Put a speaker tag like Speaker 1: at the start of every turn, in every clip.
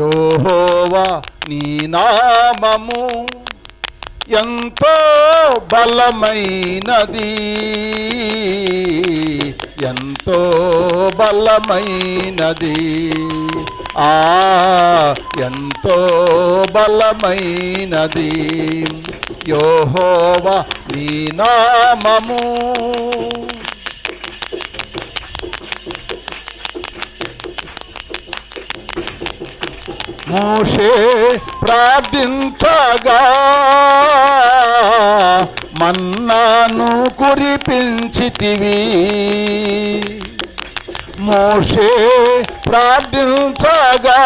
Speaker 1: యోహోవా నీ నామము ఎంతో బలమైనది. ఎంతో బలమైనది. ఆ ఎంతో బలమైనది. యోహోవా నీ నామము మోషే ప్రార్థించగా మన్నాను కురిపించితివి. మోషే ప్రార్థించగా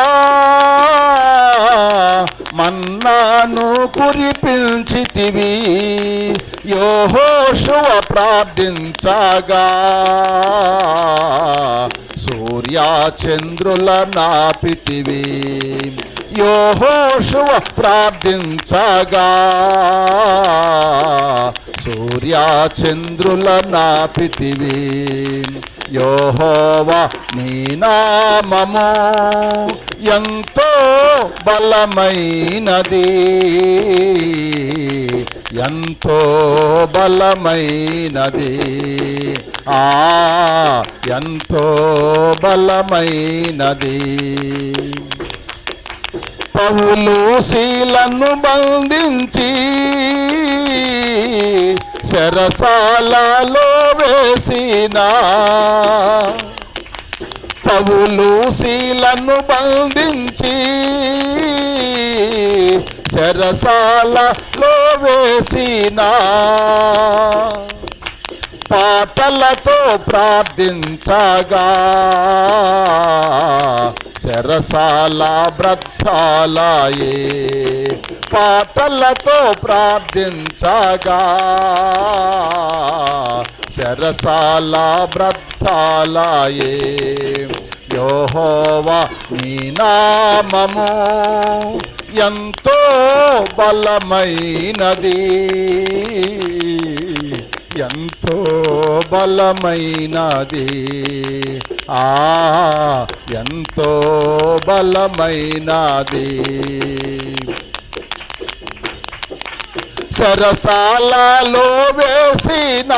Speaker 1: మన్నాను కురిపించితివి. యోహోషువ ప్రార్థించగా సూర్యాచంద్రుల నాపితివి. యోహోషువ ప్రార్థించగా. సూర్యాచంద్రుల నాపితివి. యోహోవ నీ నామము ఎంతో బలమైనది. ఎంతో బలమైనది. ఆ. ఎంతో బలమైనది. పౌలు శీలను బంధించి శరసాలలో వేసిన పౌలు శీలను బంధించి శరసాలలో వేసిన పాటలతో ప్రార్థించగా. శరసాల బ్రద్ధాలయే పాటలతో ప్రార్థించగా. శరసాల బ్రద్ధాలయే యోహోవా నీ నామము ఎంతో బలమైనది. ఎంతో బలమైనది. ఆ ఎంతో బలమైనది. సరసాలలో వేసిన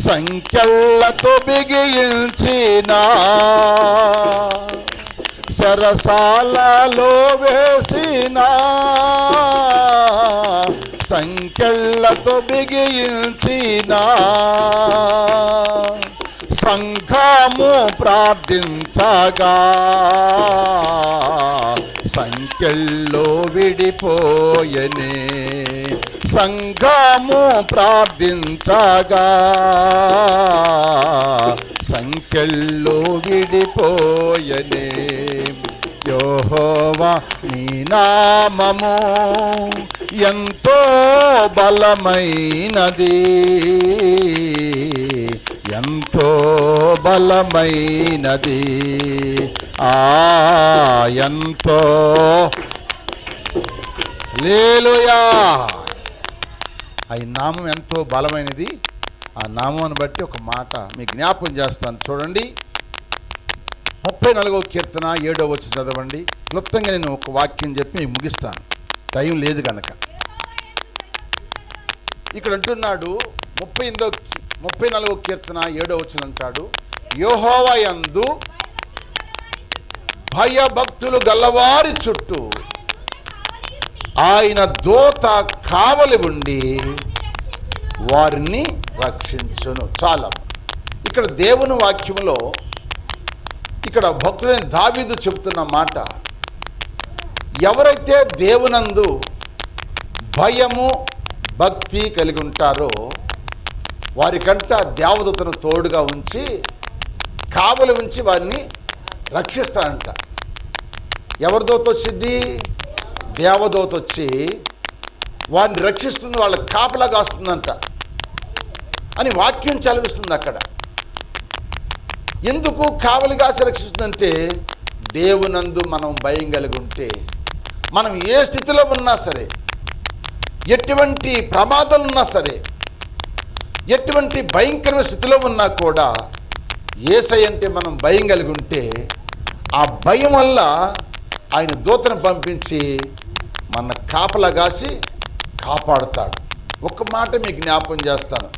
Speaker 1: సంఖ్యలతో బిగించిన సరసాలలో వేసినా సంఖ్యలతో బిగించిన సంఘము ప్రార్థించగా సంఖ్యల్లో విడిపోయనే సంఘము ప్రార్థించగా సంఖ్యల్లో విడిపోయనే. యోహోవా నీ నామము ఎంతో బలమైనది. ఎంతో బలమైనది. ఆ ఎంతో. లేలుయా ఆ నామం ఎంతో బలమైనది. ఆ నామాన్ని బట్టి ఒక మాట మీ జ్ఞాపకం చేస్తాను. చూడండి. ముప్పై నాలుగో కీర్తన ఏడో వచ్చి చదవండి. క్లుప్తంగా నేను ఒక వాక్యం చెప్పి మీకు ముగిస్తాను. టైం లేదు కనుక ఇక్కడ అంటున్నాడు ముప్పై ఎనిమిదో ముప్పై నాలుగో కీర్తన ఏడో వచ్చిన అంటాడు యోహోవయందు భయభక్తులు గల్లవారి చుట్టూ ఆయన దోత కావలి ఉండి వారిని రక్షించును. చాలా. ఇక్కడ దేవుని వాక్యంలో ఇక్కడ భక్తుడైన దావీదు చెబుతున్న మాట ఎవరైతే దేవునందు భయము భక్తి కలిగి ఉంటారో వారికంట దేవదూతను తోడుగా ఉంచి కావలి ఉంచి వారిని రక్షిస్తానంట ఎవరి దోత వచ్చింది? దేవదోత వచ్చి వారిని రక్షిస్తుంది వాళ్ళ కాపలా కాస్తుందంట. అని వాక్యం చలవిస్తుంది అక్కడ. ఎందుకు కావలిగా రక్షిస్తుందంటే దేవునందు మనం భయం కలిగి ఉంటే మనం ఏ స్థితిలో ఉన్నా సరే ఎటువంటి ప్రమాదాలు ఉన్నా సరే ఎటువంటి భయంకరమైన స్థితిలో ఉన్నా కూడా ఏసై అంటే మనం భయం కలిగి ఉంటే ఆ భయం వల్ల ఆయన దూతను పంపించి మన కాపలా కాసి కాపాడుతాడు. ఒక మాట మీకు జ్ఞాపం చేస్తాను.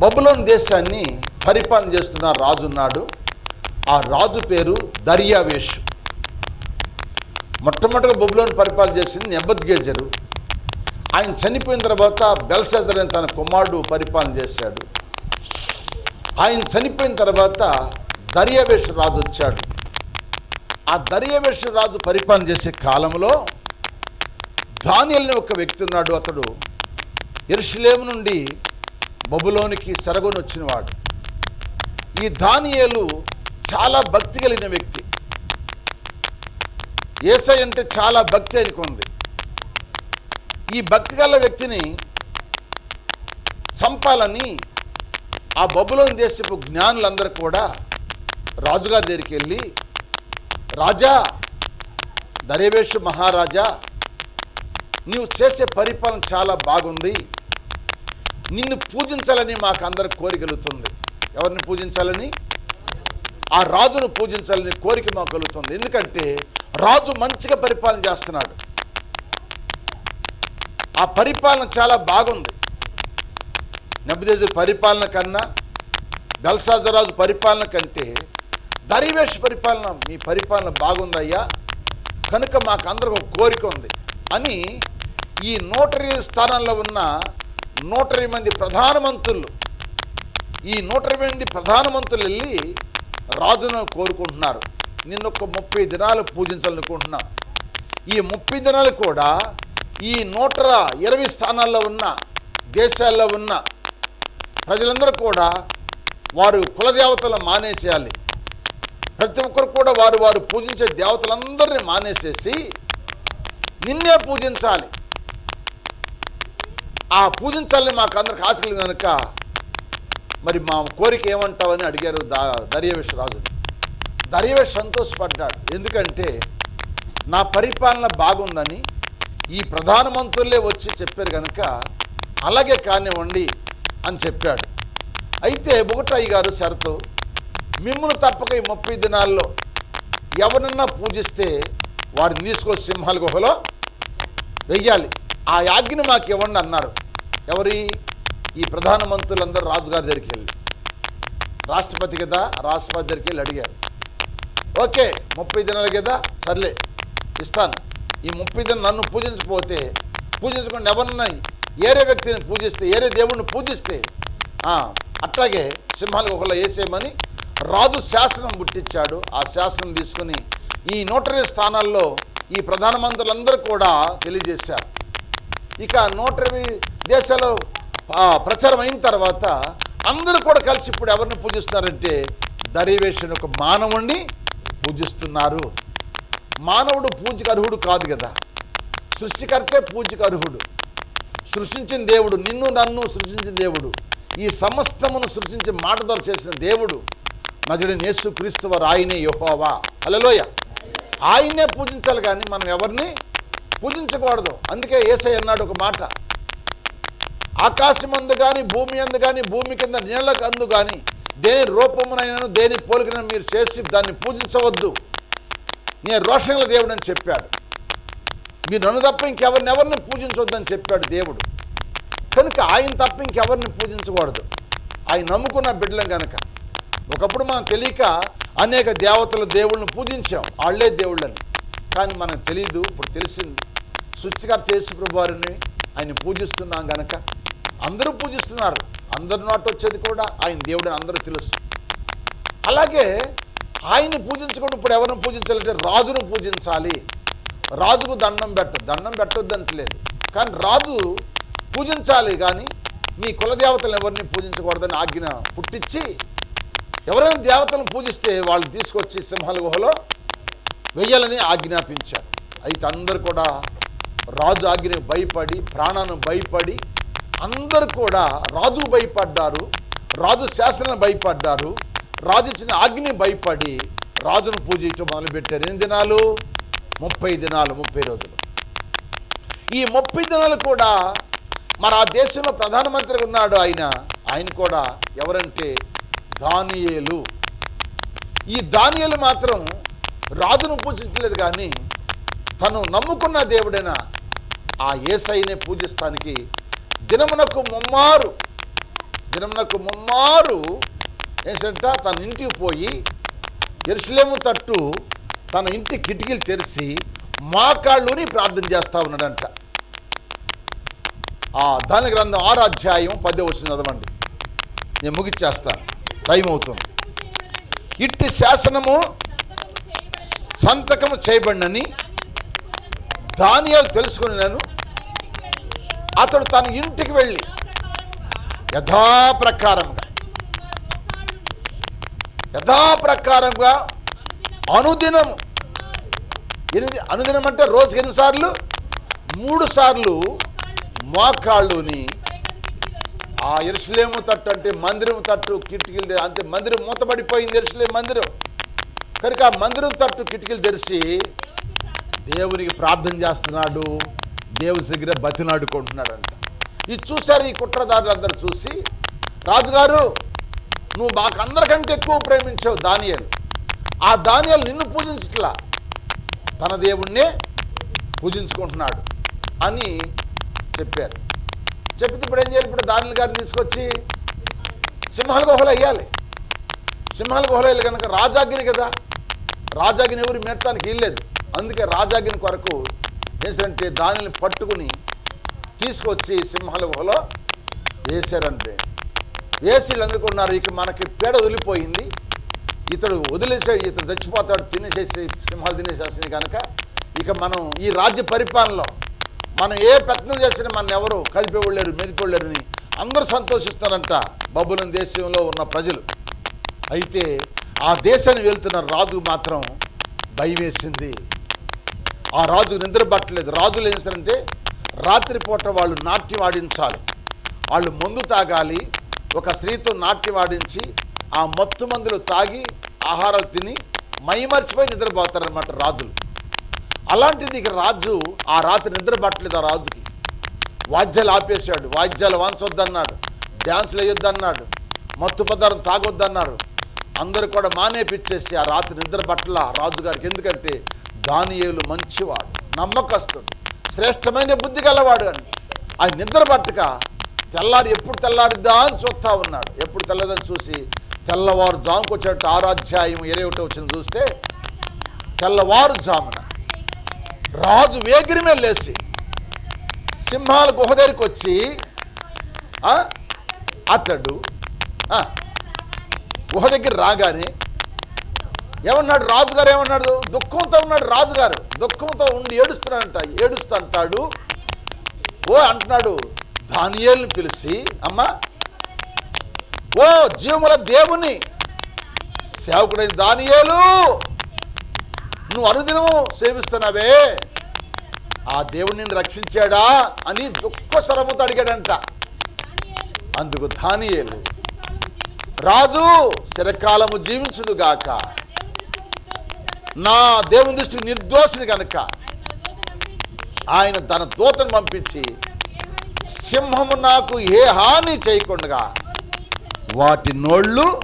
Speaker 1: బబులోన్ దేశాన్ని పరిపాలన చేస్తున్న రాజు ఉన్నాడు. ఆ రాజు పేరు దర్యావేషు. మొట్టమొదటిగా బబులోన్ పరిపాలన చేసింది నెబద్గేజరు ఆయన చనిపోయిన తర్వాత బెల్సెజర్ అని తన కుమారుడు పరిపాలన చేశాడు. ఆయన చనిపోయిన తర్వాత దర్యావేషు రాజు వచ్చాడు. ఆ దర్యావేషు రాజు పరిపాలన చేసే కాలంలో దానియల్ని ఒక వ్యక్తి ఉన్నాడు అతడు. ఎరుషులేము నుండి బబులోనికి సరగొని వచ్చినవాడు ఈ దానియేలు చాలా భక్తి కలిగిన వ్యక్తి. ఏసై అంటే చాలా భక్తి అనుకుంది ఈ భక్తి గల వ్యక్తిని చంపాలని ఆ బబులోని దేశపు జ్ఞానులందరూ కూడా రాజుగారి దగ్గరికి వెళ్ళి రాజా దరేవేషు మహారాజా నీవు చేసే పరిపాలన చాలా బాగుంది. నిన్ను పూజించాలని మాకు అందరికి కోరికలుగుతుంది ఎవరిని పూజించాలని? ఆ రాజును పూజించాలని కోరిక మాకు కలుగుతుంది. ఎందుకంటే రాజు మంచిగా పరిపాలన చేస్తున్నాడు. ఆ పరిపాలన చాలా బాగుంది. నెబ్బదేజు పరిపాలన కన్నా బెల్సాజరాజు పరిపాలన కంటే దరివేష్ పరిపాలన మీ పరిపాలన బాగుందయ్యా కనుక మాకు అందరికి ఒక కోరిక ఉంది. అని ఈ నోటరీ స్థానంలో ఉన్న నూటరీ మంది ప్రధానమంత్రులు ఈ నూటరీ మంది ప్రధానమంత్రులు వెళ్ళి రాజును కోరుకుంటున్నారు. నిన్ను ఒక ముప్పై దినాలు పూజించాలనుకుంటున్నాం. ఈ ముప్పై దినాలు కూడా ఈ నూట ఇరవై స్థానాల్లో ఉన్న దేశాల్లో ఉన్న ప్రజలందరూ కూడా వారు కులదేవతలను మానేసేయాలి. ప్రతి ఒక్కరు కూడా వారు వారు పూజించే దేవతలందరినీ మానేసేసి నిన్నే పూజించాలి. ఆ పూజించాలని మాకు అందరికి ఆశ కలిగి కనుక మరి మా కోరిక ఏమంటావని అడిగారు దా దర్యవేష్ రాజుని దర్యవేష్ సంతోషపడ్డాడు ఎందుకంటే నా పరిపాలన బాగుందని ఈ ప్రధానమంత్రులే వచ్చి చెప్పారు కనుక అలాగే కానివ్వండి అని చెప్పాడు. అయితే బుగటాయి గారు షరతు మిమ్మల్ని తప్పక ఈ ముప్పై దినాల్లో ఎవరన్నా పూజిస్తే వారిని తీసుకొచ్చి సింహాల గుహలో వెయ్యాలి. ఆ యాజ్ఞని మాకు ఇవ్వండి అన్నారు. ఎవరి? ఈ ప్రధానమంత్రులందరూ రాజుగారి దగ్గరికి వెళ్ళి. రాష్ట్రపతి కదా రాష్ట్రపతి దగ్గరికి వెళ్ళి అడిగారు. ఓకే ముప్పై దినాలు కదా సర్లే ఇస్తాను. ఈ ముప్పై దిన నన్ను పూజించకపోతే పూజించకుండా ఎవరన్నా ఏరే వ్యక్తిని పూజిస్తే ఏరే దేవుణ్ణి పూజిస్తే అట్లాగే సింహాలకు ఒకళ్ళు వేసేయమని రాజు శాసనం పుట్టించాడు ఆ శాసనం తీసుకుని ఈ నోటరీ స్థానాల్లో ఈ ప్రధానమంత్రులందరూ కూడా తెలియజేశారు. ఇక నూట ఇరవై దేశాల్లో ప్రచారం అయిన తర్వాత అందరూ కూడా కలిసి ఇప్పుడు ఎవరిని పూజిస్తున్నారంటే దరివేషన్ ఒక మానవుణ్ణి పూజిస్తున్నారు. మానవుడు పూజకు అర్హుడు కాదు కదా. సృష్టికర్తే పూజకు అర్హుడు. సృష్టించిన దేవుడు నిన్ను నన్ను సృష్టించిన దేవుడు ఈ సమస్తమును సృష్టించి మాటదారు చేసిన దేవుడు నజడి నేసు క్రీస్తు వారు. ఆయనే యహోవా. అలలోయ ఆయనే పూజించాలి కానీ మనం ఎవరిని పూజించకూడదు. అందుకే ఏసై అన్నాడు ఒక మాట. ఆకాశం అందు కానీ భూమి అందు కానీ భూమి కింద నీళ్ళకు అందు కానీ దేని రూపమునైనను దేని పోలికన మీరు చేసి దాన్ని పూజించవద్దు. నేను రోషంల దేవుడు అని చెప్పాడు. మీరు నన్ను తప్ప ఇంకెవరిని ఎవరిని పూజించవద్దని చెప్పాడు దేవుడు. కనుక ఆయన తప్ప ఇంకెవరిని పూజించకూడదు. ఆయన నమ్ముకున్న బిడ్డలం కనుక ఒకప్పుడు మనం తెలియక అనేక దేవతల దేవుళ్ళని పూజించాం. వాళ్ళే దేవుళ్ళని. కానీ మనకు తెలియదు ఇప్పుడు తెలిసింది. సృష్టికర్త యేసు ప్రభు వారిని ఆయన పూజిస్తున్నాం కనుక అందరూ పూజిస్తున్నారు. అందరి నాటు వచ్చేది కూడా ఆయన దేవుడు అందరూ తెలుసు. అలాగే ఆయన్ని పూజించకుండా ఇప్పుడు ఎవరిని పూజించాలంటే రాజును పూజించాలి. రాజుకు దండం పెట్ట దండం పెట్టొద్దంటలేదు. కానీ రాజు పూజించాలి కానీ మీ కులదేవతలను ఎవరిని పూజించకూడదని ఆజ్ఞ పుట్టించి ఎవరైనా దేవతలను పూజిస్తే వాళ్ళు తీసుకొచ్చి సింహాల గుహలో వెయ్యాలని ఆజ్ఞాపించారు. అయితే అందరు కూడా రాజు ఆజ్ఞ భయపడి ప్రాణాన్ని భయపడి అందరు కూడా రాజు భయపడ్డారు రాజు శాసనం భయపడ్డారు రాజు ఇచ్చిన ఆజ్ఞని భయపడి రాజును పూజించడం మొదలుపెట్టారు. ఎన్ని దినాలు? ముప్పై దినాలు ముప్పై రోజులు. ఈ ముప్పై దినాలు కూడా మరి ఆ దేశంలో ప్రధానమంత్రి ఉన్నాడు ఆయన. ఆయన కూడా ఎవరంటే దానియేలు. ఈ దానియలు మాత్రం రాజును పూజించలేదు కానీ తను నమ్ముకున్న దేవుడైన ఆ ఏసైనే పూజిస్తానికి దినమునకు ముమ్మారు దినమునకు ముమ్మారు ఏంటంట తన ఇంటికి పోయి ఎరుసలేము తట్టు తన ఇంటి కిటికీలు తెరిచి మాకాళ్ళుని ప్రార్థన చేస్తా ఉన్నాడంట. ఆ దాని గ్రంథం ఆరాధ్యాయం పదే వచ్చింది చదవండి. నేను ముగిచ్చేస్తాను టైం అవుతుంది. ఇట్టి శాసనము సంతకము చేయబడినని దానియాలు తెలుసుకుని నేను. అతడు తన ఇంటికి వెళ్ళి యథాప్రకారంగా యథాప్రకారంగా అనుదినం ఎనిమిది అనుదినం అంటే రోజుకి ఎన్నిసార్లు మూడు సార్లు మోకాళ్ళుని ఆ ఎరుసలేము తట్టు అంటే మందిరం తట్టు కిటికీలు అంటే మందిరం మూతపడిపోయింది ఎరుసలేం మందిరం. కనుక ఆ మందిరం తట్టు కిటికీలు తెరిచి దేవునికి ప్రార్థన చేస్తున్నాడు. దేవుని దగ్గర బతినాడుకుంటున్నాడంట ఇది చూశారు ఈ కుట్రదారులందరూ చూసి రాజుగారు నువ్వు మాకు అందరికంటే ఎక్కువ ప్రేమించావు దానియలు. ఆ దానియాలు నిన్ను పూజించట్లా. తన దేవుణ్ణే పూజించుకుంటున్నాడు అని చెప్పారు. చెప్పితే ఇప్పుడు ఏం చేయాలి? ఇప్పుడు దానిల గారిని తీసుకొచ్చి సింహాల గుహలు వేయాలి. సింహాల గుహలు వేయాలి కనుక రాజాగ్ని కదా. రాజాగ్ని ఎవరు మెత్తానికి వీల్లేదు. అందుకే రాజాగిని కొరకు ఏంటంటే దానిని పట్టుకుని తీసుకొచ్చి సింహాల గుహలో వేశారంటే. వేసి అందుకున్నారు ఇక మనకి పేడ వదిలిపోయింది. ఇతడు వదిలేసే ఇతడు చచ్చిపోతాడు తినేసేసి సింహాలు తినేసేసింది కనుక. ఇక మనం ఈ రాజ్య పరిపాలనలో మనం ఏ ప్రయత్నం చేసినా మన ఎవరు కలిపేవాళ్ళేరు మెదిపోలేరని అందరూ సంతోషిస్తారంట బబులం దేశంలో ఉన్న ప్రజలు. అయితే ఆ దేశాన్ని వెళ్తున్న రాజు మాత్రం భయమేసింది. ఆ రాజు నిద్రపట్టలేదు. రాజులు ఏం చేశారంటే రాత్రిపూట వాళ్ళు నాట్యం ఆడించాలి. వాళ్ళు మందు తాగాలి. ఒక స్త్రీతో నాట్యం ఆడించి ఆ మత్తు మందులు తాగి ఆహారాలు తిని మైమర్చిపోయి నిద్రపోతారనమాట రాజులు. అలాంటిది ఇక రాజు ఆ రాత్రి నిద్రపట్టలేదు ఆ రాజుకి. వాద్యాలు ఆపేశాడు. వాద్యాలు వాంచొద్దన్నాడు డ్యాన్స్లు వేయొద్దన్నాడు. మత్తు పదార్థం తాగొద్దన్నారు అందరూ కూడా మానేపిచ్చేసి ఆ రాత్రి నిద్ర పట్ల రాజుగారికి. ఎందుకంటే దానియేలు మంచివాడు నమ్మకస్తుడు శ్రేష్టమైన బుద్ధి గలవాడు అని. ఆ నిద్ర పట్టక తెల్లారి ఎప్పుడు తెల్లారిద్దా అని చూస్తా ఉన్నాడు. ఎప్పుడు తెల్లదని చూసి తెల్లవారు జాముకు ఆరాధ్యాయం ఇరవై ఒకటి వచ్చిన చూస్తే తెల్లవారు జామున రాజు వేగిరిమే లేచి సింహాల గుహ దగ్గరికి వచ్చి ఆ, అతడు ఆ, గుహ దగ్గర రాగానే ఏమన్నాడు? రాజుగారు ఏమన్నాడు? దుఃఖంతో ఉన్నాడు రాజుగారు దుఃఖంతో ఉండి ఏడుస్తున్నాడంట. ఏడుస్తా అంటాడు ఓ అంటున్నాడు దానియేలుని పిలిచి అమ్మా ఓ జీవముల దేవుని సేవకుడైన దానియేలు నువ్వు అనుదినము సేవిస్తున్నావే. ఆ దేవుడు నిన్ను రక్షించాడా? అని దుఃఖ స్వరముతో అడిగాడంట. అందుకు ధానియేలు రాజు చిరకాలము జీవించుదుగాక నా దేవుని దృష్టికి నిర్దోషిని కనుక ఆయన తన దూతను పంపించి సింహము నాకు ఏ హాని చేయకుండా వాటి నోళ్ళు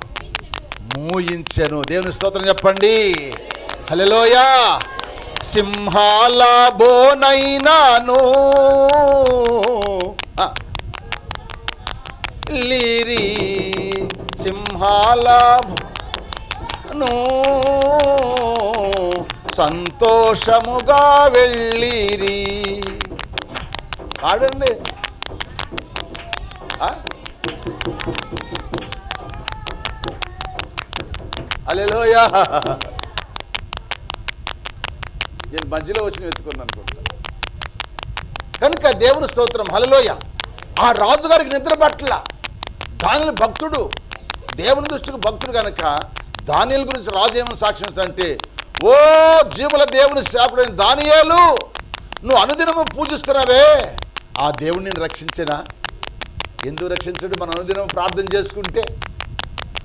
Speaker 1: మూయించెను. దేవుని స్తోత్రం చెప్పండి. హలోయ సింహాల బోనైనాను లీరి లిరి సింహాల నో సంతోషముగా వెళ్ళిరి. పాడండి. అలెలోయా నేను మధ్యలో వచ్చి వెతుకున్నాను అనుకుంటా. కనుక దేవుని స్తోత్రం హలలోయ ఆ రాజుగారికి నిద్ర పట్ల దానిని భక్తుడు దేవుని దృష్టికి భక్తుడు కనుక దానిల గురించి రాజు ఏమని సాక్ష్యం అంటే ఓ జీవుల దేవుని శాపుడైన దానియాలు నువ్వు అనుదినము పూజిస్తున్నావే. ఆ దేవుడిని నేను రక్షించినా? ఎందుకు రక్షించడు? మనం అనుదినం ప్రార్థన చేసుకుంటే.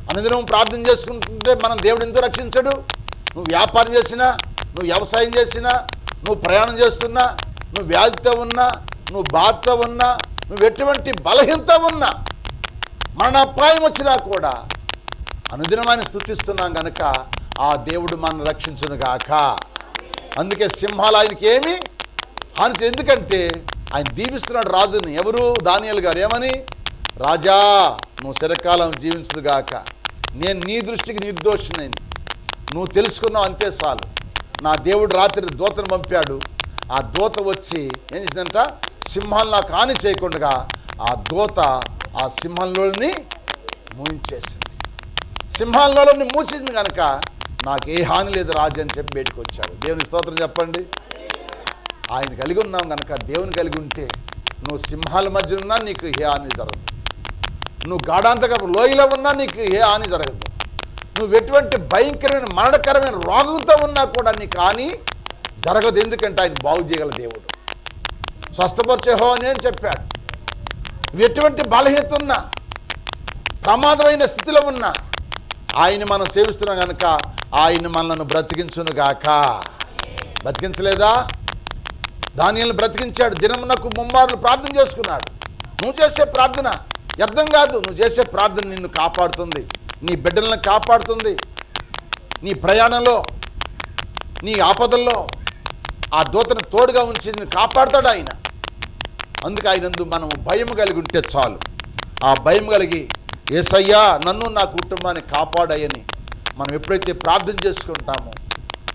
Speaker 1: అనుదినం ప్రార్థన చేసుకుంటుంటే మనం దేవుడు ఎందుకు రక్షించడు? నువ్వు వ్యాపారం చేసినా నువ్వు వ్యవసాయం చేసినా నువ్వు ప్రయాణం చేస్తున్నా నువ్వు వ్యాధితో ఉన్నా నువ్వు బాధతో ఉన్నా నువ్వు ఎటువంటి బలహీనత ఉన్నా మరణ అపాయం వచ్చినా కూడా అనుదినం ఆయన స్థుతిస్తున్నాం కనుక ఆ దేవుడు మనం రక్షించును గాక. అందుకే సింహాలు ఆయనకి ఏమి? హాని ఎందుకంటే ఆయన దీవిస్తున్నాడు రాజుని. ఎవరు? దానియల్ గారు. ఏమని? రాజా నువ్వు చిరకాలం జీవించదు గాక. నేను నీ దృష్టికి నిర్దోషినని నువ్వు తెలుసుకున్నావు అంతే చాలు. నా దేవుడు రాత్రి దూతను పంపాడు. ఆ దూత వచ్చి ఏం చేసిందంట? సింహాలు నాకు హాని చేయకుండా ఆ దూత ఆ సింహంలోని మూయించేసింది. సింహాలలోని మూసింది కనుక నాకు ఏ హాని లేదు రాజు అని చెప్పి బయటకు వచ్చాడు. దేవుని స్తోత్రం చెప్పండి. ఆయన కలిగి ఉన్నాం కనుక దేవుని కలిగి ఉంటే నువ్వు సింహాల మధ్య ఉన్నా నీకు ఏ హాని జరగదు. నువ్వు గాఢాంతక లోయలో ఉన్నా నీకు ఏ హాని జరగదు. నువ్వు ఎటువంటి భయంకరమైన మరణకరమైన రోగంతో ఉన్నా కూడా నీకు హాని జరగదు. ఎందుకంటే ఆయన బాగు చేయగల దేవుడు. స్వస్థపరిచేహో అని అని చెప్పాడు. ఎటువంటి బలహీనత ఉన్నా ప్రమాదమైన స్థితిలో ఉన్నా ఆయన మనం సేవిస్తున్నాం కనుక ఆయన మనల్ని బ్రతికించునుగాక. బ్రతికించలేదా? ధాన్యాలను బ్రతికించాడు. దినమునకు ముమ్మారులు ప్రార్థన చేసుకున్నాడు. నువ్వు చేసే ప్రార్థన వ్యర్థం కాదు. నువ్వు చేసే ప్రార్థన నిన్ను కాపాడుతుంది. నీ బిడ్డలను కాపాడుతుంది. నీ ప్రయాణంలో నీ ఆపదల్లో ఆ దూతను తోడుగా ఉంచి నిన్ను కాపాడుతాడు ఆయన. అందుకే ఆయనందు మనం భయం కలిగి ఉంటే చాలు. ఆ భయం కలిగి ఏసయ్యా నన్ను నా కుటుంబాన్ని కాపాడాయని మనం ఎప్పుడైతే ప్రార్థన చేసుకుంటామో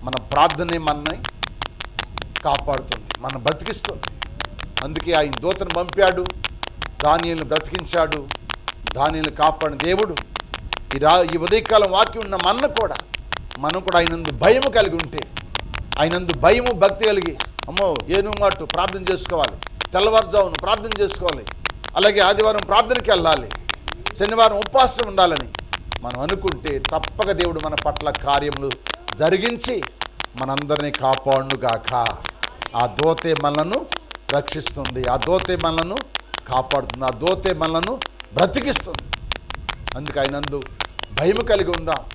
Speaker 1: మన ప్రార్థనే మనని కాపాడుతుంది మనం బ్రతికిస్తుంది. అందుకే ఆయన దూతను పంపాడు దానిని బ్రతికించాడు దానిని కాపాడిన దేవుడు. ఈ రా ఈ ఉదయకాలం వాక్యం ఉన్న మన కూడా మనం కూడా ఆయనందు భయము కలిగి ఉంటే ఆయనందు భయము భక్తి కలిగి అమ్మో ఏను మాటు ప్రార్థన చేసుకోవాలి తెల్లవారుజామును ప్రార్థన చేసుకోవాలి అలాగే ఆదివారం ప్రార్థనకి వెళ్ళాలి శనివారం ఉపవాసం ఉండాలని మనం అనుకుంటే తప్పక దేవుడు మన పట్ల కార్యములు జరిగించి మనందరినీ కాపాడుగాక ఆ దోతే మనను రక్షిస్తుంది ఆ దోతే మనలను కాపాడుతుంది ఆ దోతే మనలను బ్రతికిస్తుంది. అందుకు ఆయనందు భయం కలిగి ఉందాం.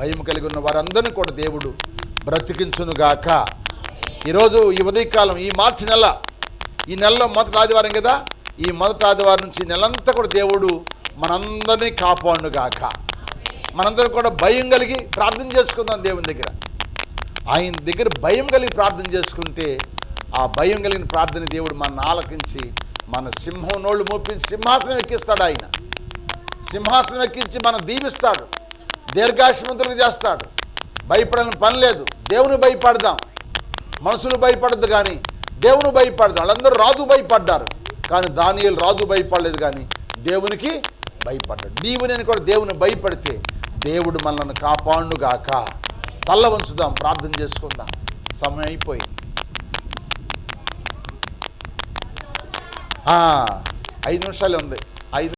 Speaker 1: భయం కలిగి ఉన్న వారందరినీ కూడా దేవుడు బ్రతికించునుగాక. ఈరోజు ఈ ఉదయకాలం ఈ మార్చి నెల ఈ నెలలో మొదటి ఆదివారం కదా? ఈ మొదటి ఆదివారం నుంచి నెలంతా కూడా దేవుడు మనందరినీ కాపాడుగాక మనందరం కూడా భయం కలిగి ప్రార్థన చేసుకుందాం దేవుని దగ్గర. ఆయన దగ్గర భయం కలిగి ప్రార్థన చేసుకుంటే ఆ భయం కలిగిన ప్రార్థన దేవుడు మన ఆలకించి మన సింహం నోళ్ళు మోపించి సింహాసనం ఎక్కిస్తాడు ఆయన. సింహాసనం ఎక్కించి మనం దీవిస్తాడు. దీర్ఘాశమంతులకు చేస్తాడు. భయపడని పని లేదు. దేవుని భయపడదాం. మనుషులు భయపడద్దు కానీ దేవుని భయపడదాం. వాళ్ళందరూ రాజు భయపడ్డారు. కానీ దానియలు రాజు భయపడలేదు కానీ దేవునికి భయపడ్డాడు. నీవు నేను కూడా దేవుని భయపడితే దేవుడు మనల్ని కాపాడుగాక తల్ల వంచుదాం ప్రార్థన చేసుకుందాం. సమయం అయిపోయింది. ఆ, ఐదు నిమిషాలే ఉంది. ఐదు